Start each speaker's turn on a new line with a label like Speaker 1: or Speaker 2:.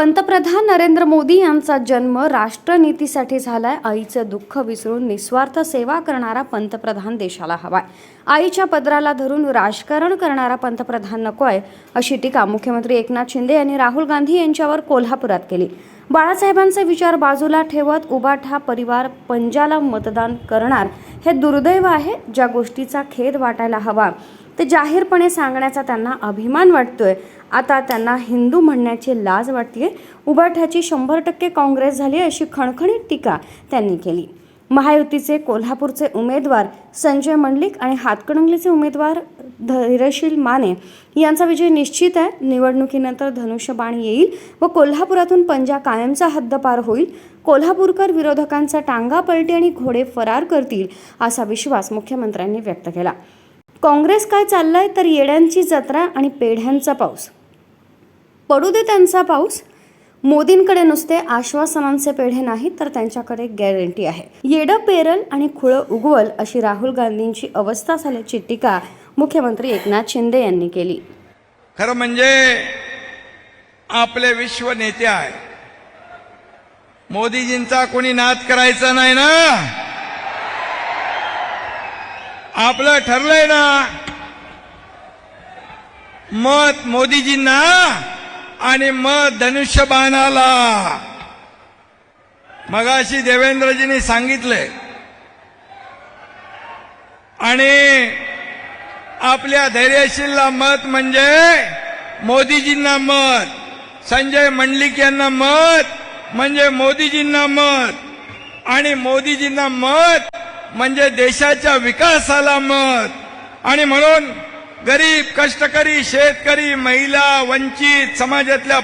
Speaker 1: पंतप्रधान नरेंद्र मोदी यांचा जन्म राष्ट्रनीतीसाठी झालाय. आईचं दुःख विसरून निस्वार्थ सेवा करणारा पंतप्रधान देशाला हवाय. आईच्या पदराला धरून राजकारण करणारा पंतप्रधान नको आहे अशी टीका मुख्यमंत्री एकनाथ शिंदे यांनी राहुल गांधी यांच्यावर कोल्हापुरात केली. बाळासाहेबांचे विचार बाजूला ठेवत उबाठा परिवार पंजाला मतदान करणार हे दुर्दैव आहे ज्या गोष्टीचा खेद वाटायला हवा. ते जाहीरपणे सांगण्याचा त्यांना अभिमान वाटतोय. आता त्यांना हिंदू म्हणण्याची लाज वाटते उबाठ्याची शंभर टक्के काँग्रेस झाली अशी खणखणीत टीका त्यांनी केली. महायुतीचे कोल्हापूरचे उमेदवार संजय मंडलिक आणि हातकणंगलीचे उमेदवार धैर्यशील माने यांचा विजय निश्चित आहे. निवडणुकीनंतर धनुष्यबाण येईल व कोल्हापुरातून पंजा कायमचा हद्दपार होईल. कोल्हापूरकर विरोधकांचा टांगा पलटी आणि घोडे फरार करतील असा विश्वास मुख्यमंत्र्यांनी व्यक्त केला. काँग्रेस काय चाललंय तर येड्यांची जत्रा आणि पेढ्यांचा पाऊस. पडू दे त्यांचा पाऊस. मोदींकडे नुसते आश्वासनांचे पेढे नाही तर त्यांच्याकडे गॅरंटी आहे. येडं पेरल आणि खुळं उगवल अशी राहुल गांधींची अवस्था झाल्याची टीका मुख्यमंत्री एकनाथ शिंदे यांनी केली.
Speaker 2: खरं म्हणजे आपले विश्व नेते आहे मोदीजींचा कोणी नाद करायचा नाही ना? आपलं ठरलंय ना. मत मोदीजींना आणि मत धनुष्यबाणाला. मगाशी देवेंद्रजींनी सांगितलंय. आणि आपल्या धैर्यशीलला मत म्हणजे मोदीजींना मत संजय मंडलिक यांना मत म्हणजे मोदीजींना मत आणि मोदीजींना मत म्हणजे देशाच्या विकासाला मत. आणि म्हणून गरीब कष्टकरी शेतकरी महिला वंचित समाजातल्या